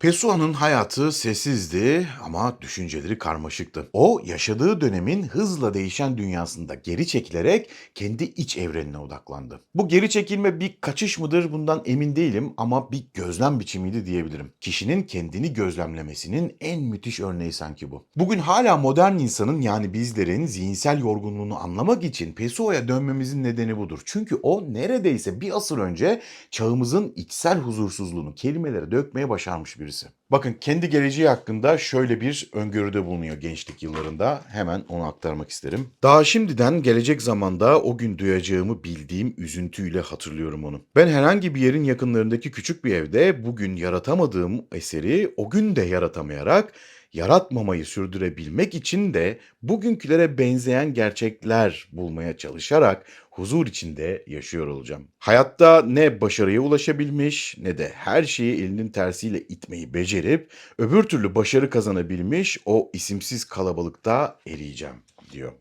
Pessoa'nın hayatı sessizdi ama düşünceleri karmaşıktı. O yaşadığı dönemin hızla değişen dünyasında geri çekilerek kendi iç evrenine odaklandı. Bu geri çekilme bir kaçış mıdır bundan emin değilim ama bir gözlem biçimiydi diyebilirim. Kişinin kendini gözlemlemesinin en müthiş örneği sanki bu. Bugün hala modern insanın yani bizlerin zihinsel yorgunluğunu anlamak için Pessoa'ya dönmemizin nedeni budur. Çünkü o neredeyse bir asır önce çağımızın içsel huzursuzluğunu kelimelere dökmeye başarmış birisi. Bakın kendi geleceği hakkında şöyle bir öngörüde bulunuyor gençlik yıllarında. Hemen onu aktarmak isterim. Daha şimdiden gelecek zamanda o gün duyacağımı bildiğim üzüntüyle hatırlıyorum onu. Ben herhangi bir yerin yakınlarındaki küçük bir evde bugün yaratamadığım eseri o gün de yaratamayarak yaratmamayı sürdürebilmek için de bugünkülere benzeyen gerçekler bulmaya çalışarak huzur içinde yaşıyor olacağım. Hayatta ne başarıya ulaşabilmiş ne de her şeyi elinin tersiyle itmeyi becerip öbür türlü başarı kazanabilmiş o isimsiz kalabalıkta eriyeceğim diyor.